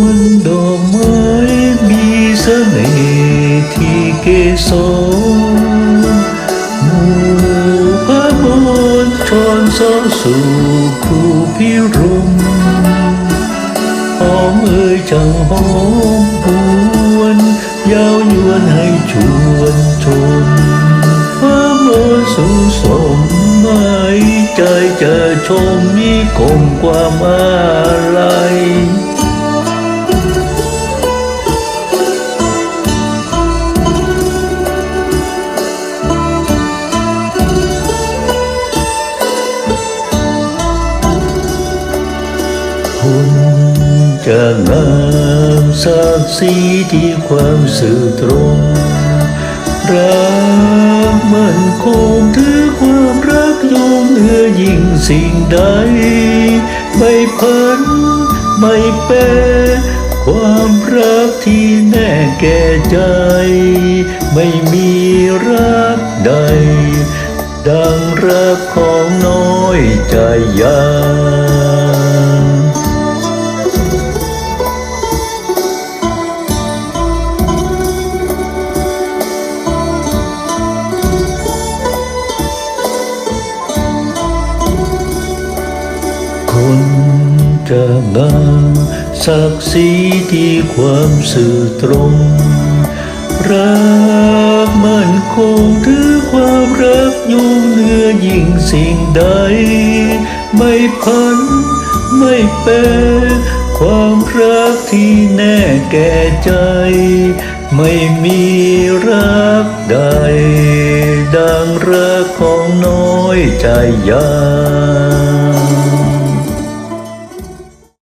วนดอกไม้มีเสน่ห์ที่เกสรหมู่พระมนชนสาสู่ครูพิรมหอมเอ่ยจังหอมหวนยาวยวนให้ชวนชมพระมนสู่สมหมายใจจะชมนิคมความอะไร คุณจะงามสักสีที่ความสื่อตรง รักมันคงถือความรักยงเหนือยิ่งสิ่งใด ไม่พันไม่แปรความรักที่แน่แก่ใจ ไม่มีรักใด ดังรักของน้อยใจยา คนจะงามศักดิ์ศรีที่ความสื่อตรง รักมันคงถือความรักยุ่งเนือยิ่งสิ่งใด ไม่พันไม่แปรความรักที่แน่แก่ใจ ไม่มีรักใด ดังรักของน้อยใจยา